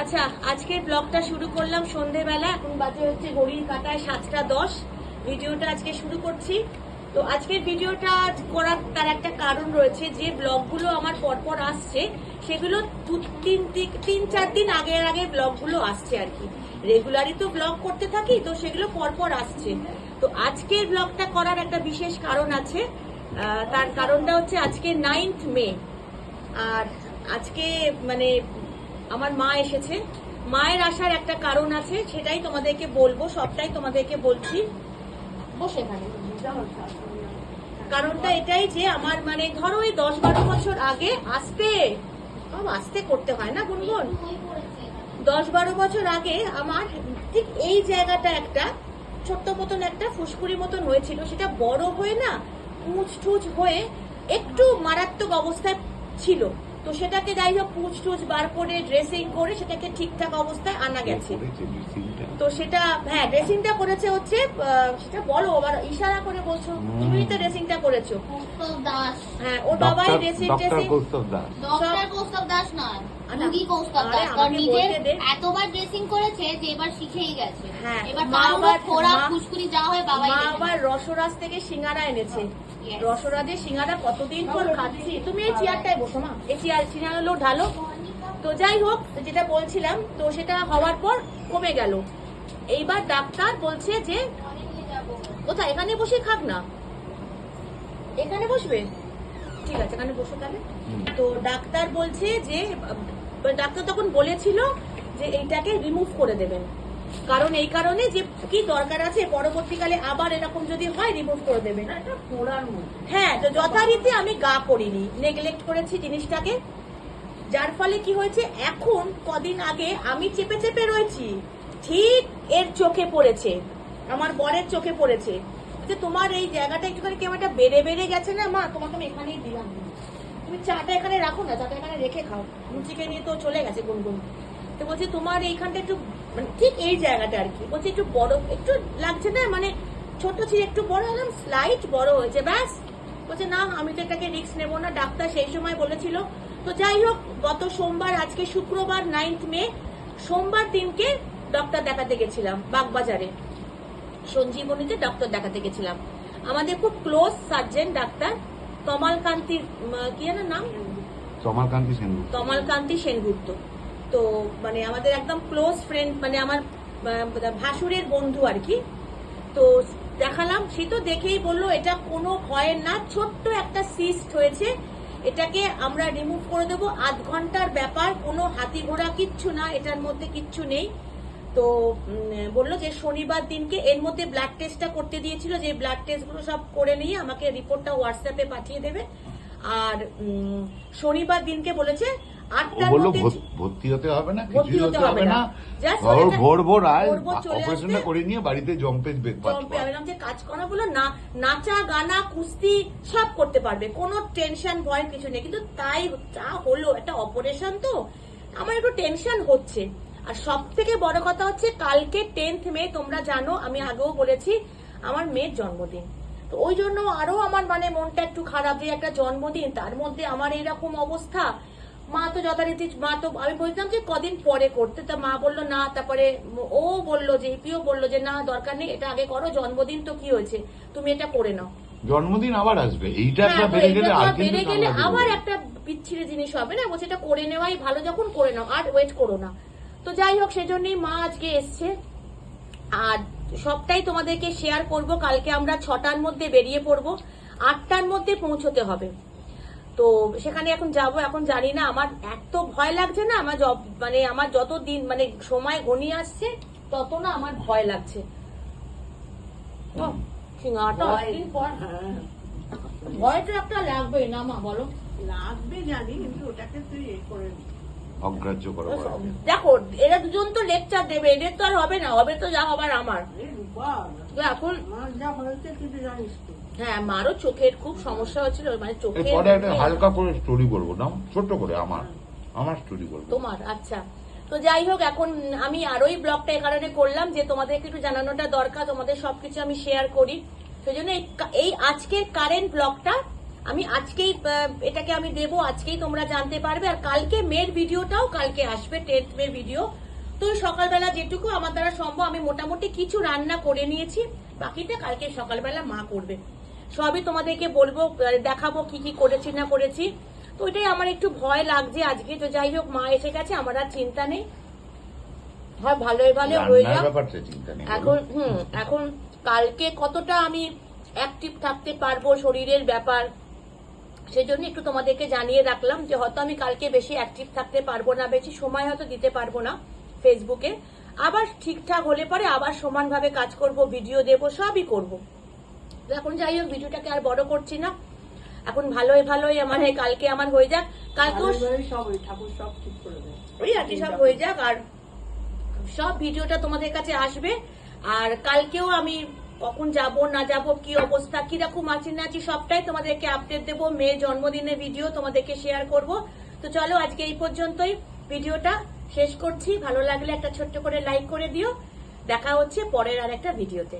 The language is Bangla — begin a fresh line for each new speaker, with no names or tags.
আচ্ছা আজকের ব্লগটা শুরু করলাম সন্ধেবেলা, এখন বাজে হচ্ছে ঘড়ির কাটায় সাতটা দশ। ভিডিওটা আজকে শুরু করছি। তো আজকের ভিডিওটা করার তার একটা কারণ রয়েছে, যে ব্লগগুলো আমার পরপর আসছে, সেগুলো দু- তিন, তিন- চার দিন আগে আগে ব্লগগুলো আসছে আর কি। রেগুলারই তো ব্লগ করতে থাকি, তো সেগুলো পরপর আসছে। তো আজকের ব্লগটা করার একটা বিশেষ কারণ আছে। তার কারণটা হচ্ছে আজকে নাইন্থ মে আর আজকে মানে আমার মা এসেছে। মায়ের আসার একটা কারণ আছে, সেটাই তোমাদেরকে বলব, সবটাই তোমাদেরকে বলছি। বসে কারণটা এটাই যে আমার মানে ধরো এই দশ বারো বছর আগে আসতে আসতে করতে হয় না গুনগুন? দশ বারো বছর আগে আমার ঠিক এই জায়গাটা একটা ছোট্ট মতন একটা ফুসকুড়ি মতন হয়েছিল, সেটা বড় হয়ে না পুঁচ টুচ হয়ে একটু মারাত্মক অবস্থায় ছিল। তো সেটাকে যাই হোক পুঁচ টুচ বার করে ড্রেসিং করে সেটাকে ঠিকঠাক অবস্থায় আনা গেছে। তো সেটা হ্যাঁ ড্রেসিংটা করেছে হচ্ছে সেটা বলো আবার ইশারা করে বলছো। তুমিই তো ড্রেসিংটা করেছ। হ্যাঁ ওর বাবাই dressing dressing
Koustav Das.
Doctor Koustav Das নয় রুগী কৌস্তব দাস। কারণ নিজের এতবার ড্রেসিং করেছে যে এবার শিখেই গেছে।
হ্যাঁ,
এবার
মা
ফোড়া ফুসকুড়ি যা হয় বাবাই
মা আবার রসরাজ থেকে সিঙ্গারা এনেছে. রসরাজে সিঙ্গারা কতদিন পর খাচ্ছি? তুমি এই চেয়ারটায় বসো মা। এই সিঙ্গারাগুলো ঢালো। তো যাই হোক যেটা বলছিলাম তো সেটা হওয়ার পর কমে গেল। এইবার ডাক্তার বলছে যে কোথায়? এখানে বসে খাক না। এখানে বসবে? ঠিক আছে এখানে বসো তাহলে। তো ডাক্তার বলছে যে ডাক্তার তখন বলেছিল যে এইটাকে রিমুভ করে দেবেন। কারণ এই কারণে যে কি দরকার আছে পরবর্তীকালে আবার এরকম যদি হয় রিমুভ করে দেবেন হ্যাঁ তো যথারীতি আমি গা করিনি নেগলেক্ট করেছি জিনিসটাকে। যার ফলে কি হয়েছে এখন কদিন আগে আমি চেপে চেপে রয়েছি ঠিক এর চোখে পড়েছে আমার বরের চোখে পড়েছে। যে তোমার এই জায়গাটা একটুখানি কেমন একটা বেড়ে বেড়ে গেছে না মা? তোমাকে আমি এখানেই দিলাম। তুমি চাটা এখানে রাখো না চাটা এখানে রেখে খাও। লুচিকে নিয়ে তো চলে গেছে গুনগুন। তো বলছে তোমার এইখানটা একটু মানে ঠিক এই জায়গাটা আর কি। বলছে একটু বড় একটু লাগছে না? মানে ছোট ছিল একটু বড় হলাম স্লাইট বড় হয়েছে ব্যাস। বলছে না আমি তো এটাকে রিস্ক নেব না। ডাক্তার সেই সময় বলেছিল। তো যাই হোক গত সোমবার আজকে শুক্রবার নাইন্থ মে সোমবার দিনকে ডক্টর দেখাতে গেছিলাম বাগবাজারে। সঞ্জীবনীতে ডক্টর দেখাতে গেছিলাম। আমাদের খুব ক্লোজ সার্জেন ডাক্তার তমালকান্তির উম, কি নাম?
কমলকান্তি সেনগুপ্ত।
তমালকান্তি সেনগুপ্ত। তো মানে আমাদের একদম ক্লোজ ফ্রেন্ড মানে আমার ভাসুরের বন্ধু আর কি। তো দেখালাম, সে তো দেখেই বলল, এটা কোনো ভয়ের না, ছোট্ট একটা সিস্ট হয়েছে। এটাকে আমরা রিমুভ করে দেবো। আধ ঘণ্টার ব্যাপার, কোনো হাতি ঘোড়া কিচ্ছু না, এটার মধ্যে কিচ্ছু নেই। তো বলল যে শনিবার দিনকে এর মধ্যে ব্লাড টেস্টটা করতে দিয়েছিল, যে ব্লাড টেস্টগুলো সব করে নিয়ে আমাকে রিপোর্টটা হোয়াটসঅ্যাপে পাঠিয়ে দেবে। আর শনিবার দিনকে বলেছে
বলল ভর্তি- ভর্তি হতে হবে না
ভর্তি হতে
হতে
হবে
হবে
না।
না।
Just
ধরো
ওখানে
ভোর ভোর আয়
ভোর ভোর চলে
অপারেশনটা করে নিয়ে বাড়িতে
জম্পে আমি যে কাজ করা বলো না নাচা গানা কুস্তি সব করতে পারবে। কোনো টেনশন ভয় কিছু নেই। কিন্তু তাই যা হলো একটা অপারেশন তো আমার একটু টেনশন হচ্ছে। আর সব থেকে বড় কথা হচ্ছে কালকে টেন্থ মে তোমরা জানো আমি আগেও বলেছি আমার মেয়ের জন্মদিন। তো ওই জন্য আরও আমার মানে মনটা একটু খারাপ যে একটা জন্মদিন তার মধ্যে আমার এইরকম অবস্থা। মা তো যথারীতি মা তো আমি বলতাম যে কদিন পরে করতে। তা মা বলল না। তারপরে ও বলল যে ইপিও বলল যে না দরকার নেই এটা আগে করো জন্মদিন তো কি হয়েছে? তুমি এটা করে নাও।
জন্মদিন আবার আসবে এইটা একটা
হ্যাঁ,
বেড়ে গেলে আর
বেড়ে গেলে আবার একটা বিচ্ছিরি জিনিস হবে না বলছে এটা করে নেওয়াই ভালো যখন করে নাও আর ওয়েট করো না। তো যাই হোক সেজন্যই মা আজকে এসছে। আর সবটাই তোমাদেরকে শেয়ার করব কালকে আমরা ছটার মধ্যে বেরিয়ে পড়ব আটটার মধ্যে পৌঁছতে হবে। তো সেখানে এখন যাব এখন জানি না আমার এত ভয় লাগছে না আমার জব মানে আমার যত দিন মানে সময় ঘনিয়ে আসছে তত না আমার ভয় লাগছে। পর ভয় তো একটা লাগবেই না মা বলো।
লাগবে জানি কিন্তু ওটাকে তুই এ করে।
অগ্রাহ্য করো
দেখো এরা দুজন তো লেকচার দেবে এদের তো আর হবে না হবে তো যা হবার আমার। এখন হ্যাঁ মারও চোখের খুব সমস্যা হয়েছিল মানে চোখের
এরপরে একটা হালকা করে স্টোরি করব না ছোট্ট করে আমার আমার স্টোরি করব
তোমার আচ্ছা। তো যাই হোক এখন আমি আরোই ব্লগটা এই কারণে করলাম যে তোমাদেরকে একটু জানানোটা দরকার তোমাদের সবকিছু আমি শেয়ার করি। সেই জন্য এই এই আজকের কারেন্ট ব্লগটা আমি আজকেই এটাকে আমি দেব আজকেই তোমরা জানতে পারবে আর কালকে মেয়ের ভিডিওটাও কালকে আসবে টেন্থ ভিডিও তো সকালবেলা যেটুকু আমার দ্বারা সম্ভব আমি মোটামুটি কিছু রান্না করে নিয়েছি বাকিটা কালকে সকালবেলা মা করবে। সবই তোমাদেরকে বলব দেখাবো কি কি করেছি না করেছি। তো ওইটাই আমার একটু ভয় লাগছে আজকে তো যাই হোক মা এসে গেছে আমার আর চিন্তা নেই। হয় ভালোই ভালো হয়ে যাক। এখন হুম এখন কালকে কতটা আমি অ্যাক্টিভ থাকতে পারব শরীরের ব্যাপার সেজন্য একটু তোমাদেরকে জানিয়ে রাখলাম যে হয়তো আমি কালকে বেশি অ্যাক্টিভ থাকতে পারব না বেশি সময় হয়তো দিতে পারব না ফেসবুকে আবার ঠিকঠাক হলে পরে আবার সমানভাবে কাজ করব ভিডিও দেব সবই করব। তো এখন যাই হোক ভিডিওটাকে আর বড় করছি না। এখন ভালোই ভালোই মানে কালকে আমার হয়ে যাক।
কালকে ঠাকুর সব ঠিক করে
ওই আর কি সব হয়ে যাক। আর সব ভিডিওটা তোমাদের কাছে আসবে। আর কালকেও আমি কখন যাব, না যাব, কি অবস্থা কীরকম আছি, না আছি, সবটাই তোমাদেরকে আপডেট দেবো। মেয়ে জন্মদিনের ভিডিও তোমাদেরকে শেয়ার করব। তো চলো আজকে এই পর্যন্তই। ভিডিওটা শেষ করছি। ভালো লাগলে একটা ছোট্ট করে লাইক করে দিও। দেখা হচ্ছে পরের আর একটা ভিডিওতে